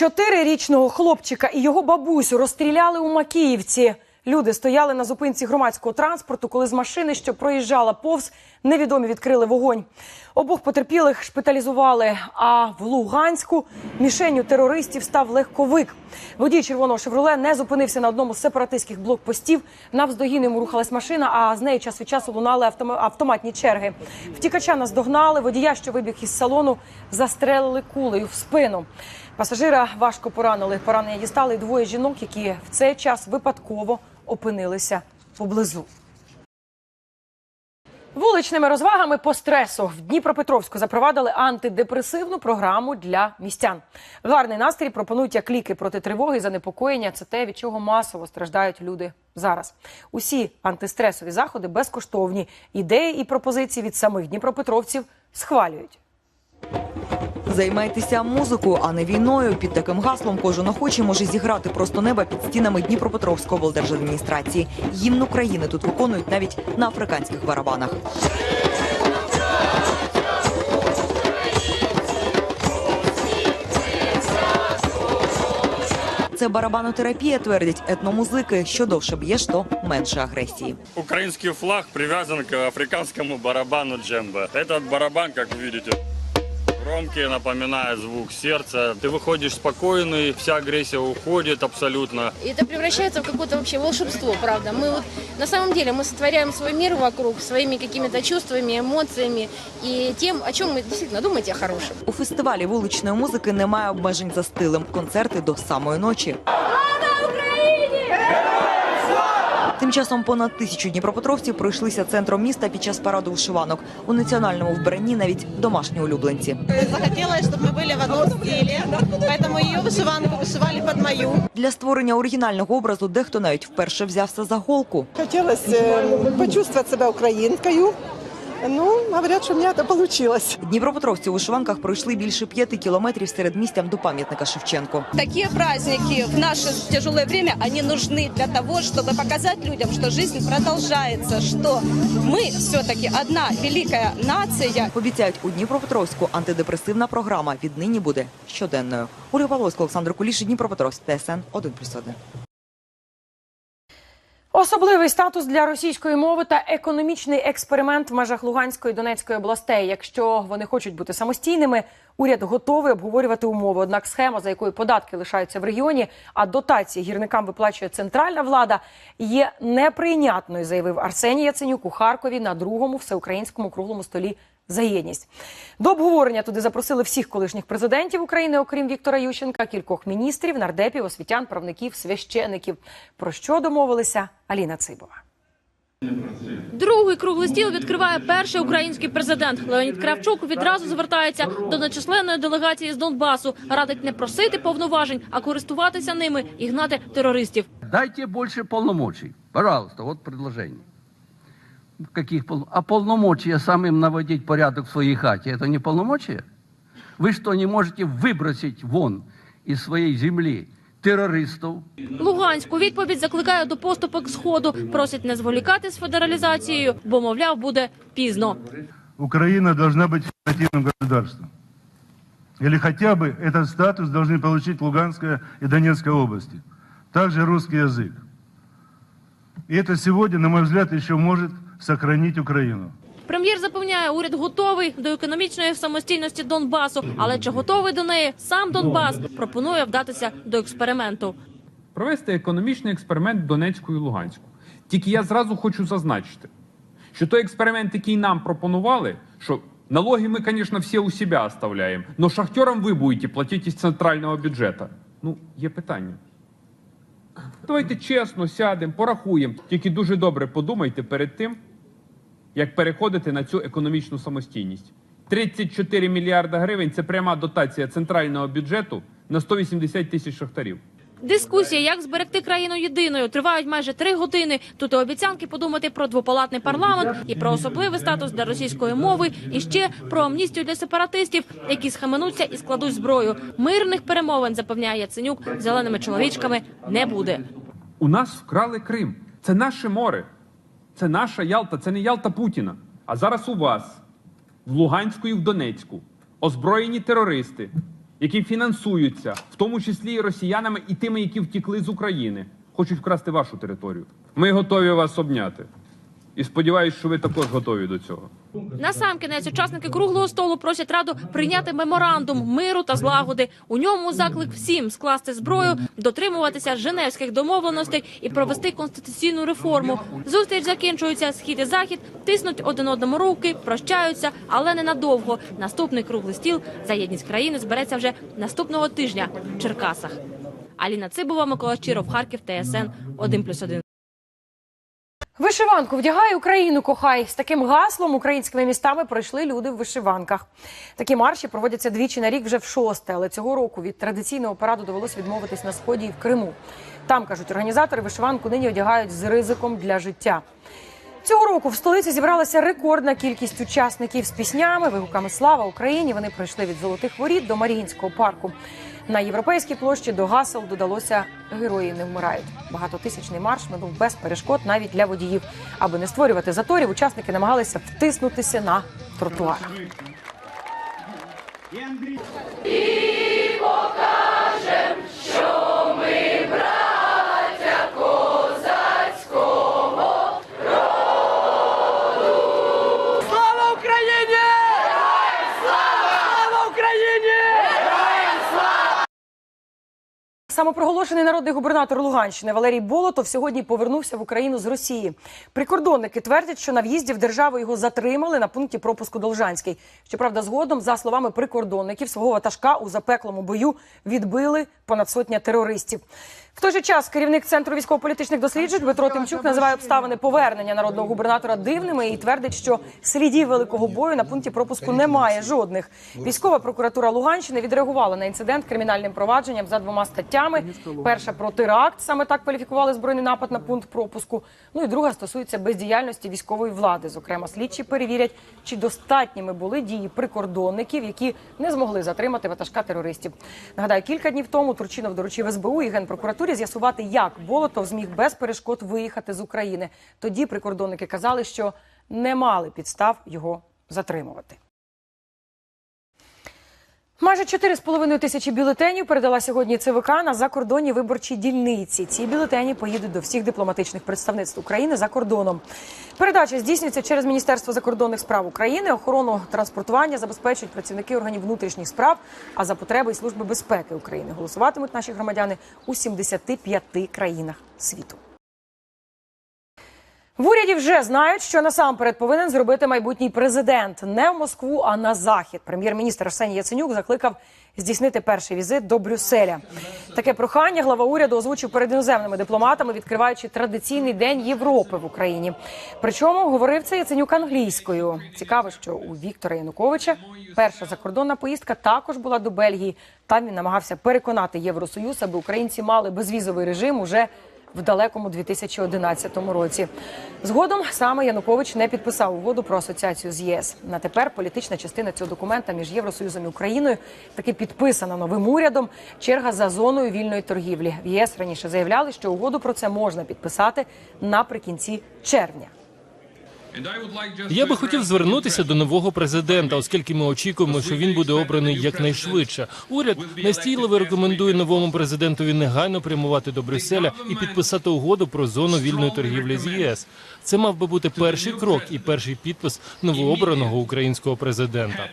Чотирирічного хлопчика і його бабусю розстріляли у Макіївці. Люди стояли на зупинці громадського транспорту, коли з машини, що проїжджала повз, невідомі відкрили вогонь. Обох потерпілих шпиталізували. А в Луганську мішенню терористів став легковик. Водій червоного шевроле не зупинився на одному з сепаратистських блокпостів. Навздогін йому рухалась машина, а з неї час від часу лунали автома- автоматні черги. Втікача наздогнали. Водія, що вибіг із салону, застрелили кулею в спину. Пасажира важко поранили. Поранення дістали двоє жінок, які в цей час випадково опинилися поблизу. Вуличними розвагами по стресу в Дніпропетровську запровадили антидепресивну програму для містян. Гарний настрій пропонують як ліки проти тривоги і занепокоєння. Це те, від чого масово страждають люди зараз. Усі антистресові заходи безкоштовні. Ідеї і пропозиції від самих дніпропетровців схвалюють. Займайтеся музикою, а не війною. Під таким гаслом кожен охочий може зіграти просто неба під стінами Дніпропетровської облдержадміністрації. Гімн України тут виконують навіть на африканських барабанах. Це барабанотерапія, твердять етномузики. Що довше б'єш, то менше агресії. Украинский флаг привязан к африканскому барабану джембе. Этот барабан, как вы видите, громкий, напоминает звук сердца. Ты выходишь спокойный, вся агрессия уходит абсолютно. И это превращается в какое-то вообще волшебство, правда. Мы вот на самом деле мы сотворяем свой мир вокруг своими какими-то чувствами, эмоциями и тем, о чем мы действительно думаете о хорошем. У фестивалі вуличної музики немає обмежень за стилем. Концерти до самої ночі. Тим часом понад тисячу дніпропетровців пройшлися центром міста під час параду вишиванок. У національному вбранні навіть домашні улюбленці. Захотелось, чтобы мы были в одном стиле, поэтому ее вышиванку вышивали под мою. Для створення оригінального образу дехто навіть вперше взявся за голку. Хотелось э, почувствовать себя украинкою. Ну, говорят, что у меня это получилось. Дніпропетровці у вишиванках пройшли більше п'яти кілометрів серед містям до пам'ятника Шевченку. Такие праздники в наше тяжелое время, они нужны для того, чтобы показать людям, что жизнь продолжается, что мы все-таки одна великая нация. Обіцяють, у Дніпропетровську антидепресивна програма віднині буде щоденною. Ольга Павловська, Олександр Куліш, Дніпропетровськ, ТСН 1+,1. Особливий статус для російської мови та економічний експеримент в межах Луганської і Донецької областей. Якщо вони хочуть бути самостійними, уряд готовий обговорювати умови. Однак схема, за якою податки лишаються в регіоні, а дотації гірникам виплачує центральна влада, є неприйнятною, заявив Арсеній Яценюк у Харкові на другому всеукраїнському круглому столі за єдність. До обговорення туди запросили всіх колишніх президентів України, окрім Віктора Ющенка, кількох міністрів, нардепів, освітян, правників, священиків. Про що домовилися Аліна Цибова. Другий круглий стіл відкриває перший український президент. Леонід Кравчук відразу звертається до нечисленної делегації з Донбасу. Радить не просити повноважень, а користуватися ними і гнати терористів. Дайте больше полномочий. Пожалуйста, вот предложение Каких пол... А полномочия самим наводить порядок в своей хате, это не полномочия? Вы что, не можете выбросить вон из своей земли террористов, Луганську відповідь закликає до поступок сходу. Просить не зволікати з федералізацією, бо мовляв буде пізно. Украина должна быть федеративным государством. Или хотя бы этот статус должны получить Луганская и Донецкая области. Также русский язык. И это сегодня, на мой взгляд, еще может сохранить Украину. Прем'єр запевняє, уряд готовий до економічної самостійності Донбасу, але чи готовий до неї сам Донбас пропонує вдатися до експерименту. провести економічний експеримент Донецьку і Луганську. Тільки я зразу хочу зазначити, що той експеримент, який нам пропонували, що налоги ми, звісно, всі у себе оставляємо, але шахтерам ви будете платити із центрального бюджету. Ну, є питання. Давайте чесно сядемо, порахуємо. Тільки дуже добре подумайте перед тим, як переходити на цю економічну самостійність. 34 мільярда гривень це пряма дотація центрального бюджету на 180 тисяч шахтарів. Дискусія, як зберегти країну єдиною, тривають майже три години. Тут і обіцянки подумати про двопалатний парламент і про особливий статус для російської мови, і ще про амністію для сепаратистів, які схаменуться і складуть зброю. Мирних перемовин запевняє Яценюк зеленими чоловічками не буде. У нас вкрали Крим. Це наше море. Це наша Ялта, це не Ялта Путіна. А зараз у вас, в Луганську і в Донецьку, озброєні терористи які фінансуються, в тому числі і росіянами, і тими, які втікли з України, хочуть вкрасти вашу територію. Ми готові вас обняти. І сподіваюся, що ви також готові до цього. Насамкінець учасники круглого столу просять раду прийняти меморандум миру та злагоди. У ньому заклик всім скласти зброю, дотримуватися женевських домовленостей і провести конституційну реформу. Зустріч закінчується. Схід і захід тиснуть один одному руки, прощаються, але ненадовго. Наступний круглий стіл за єдність країни збереться вже наступного тижня в Черкасах. Аліна Цибова, Микола Щиров, Харків, ТСН 1+,1. Вишиванку вдягай Україну, кохай. З таким гаслом українськими містами пройшли люди в вишиванках. Такі марші проводяться двічі на рік вже в шосте, але цього року від традиційного параду довелось відмовитись на сході і в Криму. Там кажуть, організатори вишиванку нині одягають з ризиком для життя. Цього року в столиці зібралася рекордна кількість учасників з піснями, вигуками Слава Україні. Вони пройшли від золотих воріт до Маріїнського парку. На європейській площі до гасел додалося герої не вмирають. Багатотисячний марш минув без перешкод навіть для водіїв. Аби не створювати заторів, учасники намагалися втиснутися на тротуар. uma prorrogação Самопроголошений народний губернатор Луганщини Валерій Болотов сьогодні повернувся в Україну з Росії. Прикордонники твердять, що на в'їзді в державу його затримали на пункті пропуску Должанський. Щоправда, згодом, за словами прикордонників, свого ватажка у запеклому бою відбили понад сотня терористів. В той же час керівник центру військово-політичних досліджень Дмитро Тимчук називає обставини повернення народного губернатора дивними і твердить, що слідів великого бою на пункті пропуску немає жодних. Військова прокуратура Луганщини відреагувала на інцидент кримінальним провадженням за двома статтями. Перша про теракт, саме так кваліфікували збройний напад на пункт пропуску. Ну і друга стосується бездіяльності військової влади. Зокрема, слідчі перевірять, чи достатніми були дії прикордонників, які не змогли затримати ватажка терористів. Нагадаю, кілька днів тому Турчинов доручив СБУ і генпрокуратурі з'ясувати, як Болотов зміг без перешкод виїхати з України. Тоді прикордонники казали, що не мали підстав його затримувати. Майже 4,5 тисячі бюлетенів передала сьогодні ЦВК на закордонні виборчі дільниці. Ці бюлетені поїдуть до всіх дипломатичних представництв України за кордоном. Передача здійснюється через Міністерство закордонних справ України. Охорону транспортування забезпечують працівники органів внутрішніх справ, а за потреби і служби безпеки України голосуватимуть наші громадяни у 75 країнах світу. В уряді вже знають, що насамперед повинен зробити майбутній президент не в Москву, а на захід. Прем'єр-міністр Арсеній Яценюк закликав здійснити перший візит до Брюсселя. Таке прохання глава уряду озвучив перед іноземними дипломатами, відкриваючи традиційний день Європи в Україні. Причому говорив це Яценюк англійською. Цікаво, що у Віктора Януковича перша закордонна поїздка також була до Бельгії. Там він намагався переконати Євросоюз, аби українці мали безвізовий режим уже в далекому 2011 році. Згодом саме Янукович не підписав угоду про асоціацію з ЄС. На тепер політична частина цього документа між Євросоюзом і Україною таки підписана новим урядом. Черга за зоною вільної торгівлі. В ЄС раніше заявляли, що угоду про це можна підписати наприкінці червня. Я би хотів звернутися до нового президента, оскільки ми очікуємо, що він буде обраний якнайшвидше. Уряд настійливо рекомендує новому президентові негайно прямувати до Брюсселя і підписати угоду про зону вільної торгівлі з ЄС. Це мав би бути перший крок і перший підпис новообраного українського президента.